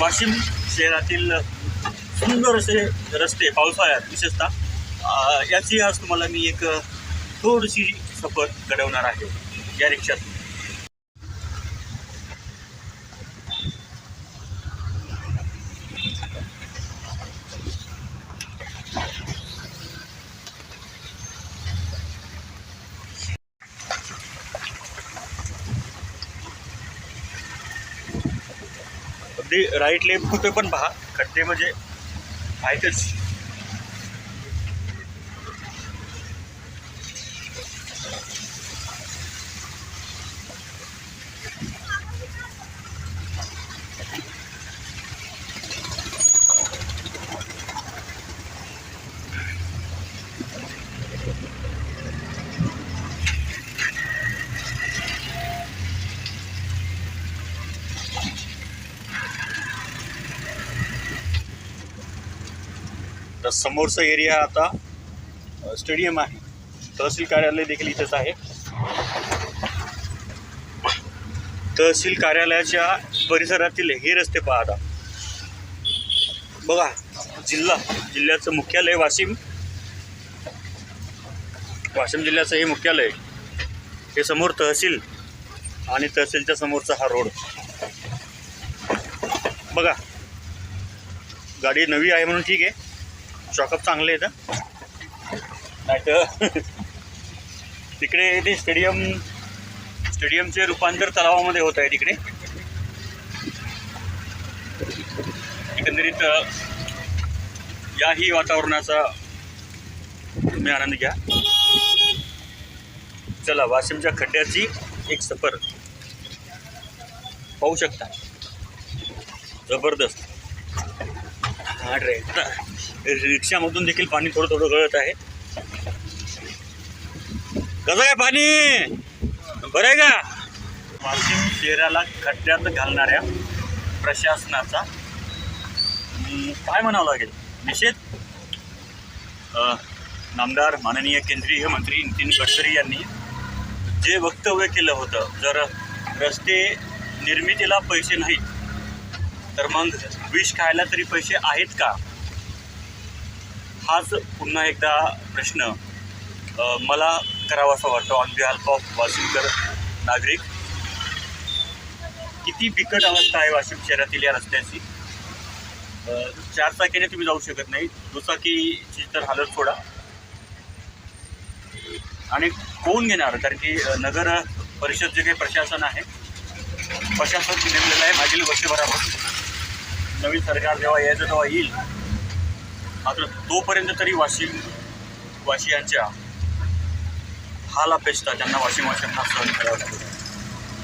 वाशिम शहरातील सुंदर असे रस्ते पावसाळ्यात विशेषतः याची आज तुम्हाला मी एक थोडीशी सफर घडवणार आहे. या रिक्षातून. खड्डे राईट लेफ्ट कुठे पण पहा. खड्डे म्हणजे आहेतच तर समोरचा एरिया आता स्टेडियम आहे. तहसील कार्यालय देखील इथेच आहे. तहसील कार्यालयाच्या परिसरातील हे रस्ते पाहता. बघा जिल्हा जिल्ह्याचं मुख्यालय वाशिम. वाशिम जिल्ह्याचं हे मुख्यालय. हे समोर तहसील आणि तहसीलच्या समोरचा हा रोड. बघा गाडी नवी आहे म्हणून ठीक आहे. चॉकअप चांगले आहेत नाही तर तिकडे ते स्टेडियम स्टेडियमचे रूपांतर तलावामध्ये होत आहे तिकडे. एकंदरीत याही वातावरणाचा तुम्ही आनंद घ्या. चला वाशिमच्या खड्ड्याची एक सफर पाहू शकता. जबरदस्त. हा ड्रेस रिक्षामधून देखील पाणी थोडं थोडं गळत आहे. कसं काय पाणी? बरं आहे का? वाशिम शहराला खड्ड्यात घालणाऱ्या प्रशासनाचा काय म्हणावं लागेल? निषेध? नामदार माननीय केंद्रीय मंत्री नितीन गडकरी यांनी जे वक्तव्य केलं होतं जर रस्ते निर्मितीला पैसे नाहीत तर मग विष खायला तरी पैसे आहेत का? हाच पुन्हा एकदा प्रश्न मला करावासा वाटतो ऑन बिहाल्फ ऑफ वाशिमकर नागरिक. किती बिकट अवस्था आहे वाशिम शहरातील या रस्त्याची. चार चाकीने तुम्ही जाऊ शकत नाही. दुचाकीची तर हालत सोडा. आणि कोण घेणार? कारण की नगर परिषद जे काही प्रशासन आहे प्रशासन नेमलेलं आहे मागील वर्षभरापासून. नवीन सरकार जेव्हा यायचं तेव्हा येईल. मात्र तोपर्यंत तरी वाशिम वाशियांच्या हाल अपेक्षा त्यांना वाशिम वाशियांना सहन करावं लागेल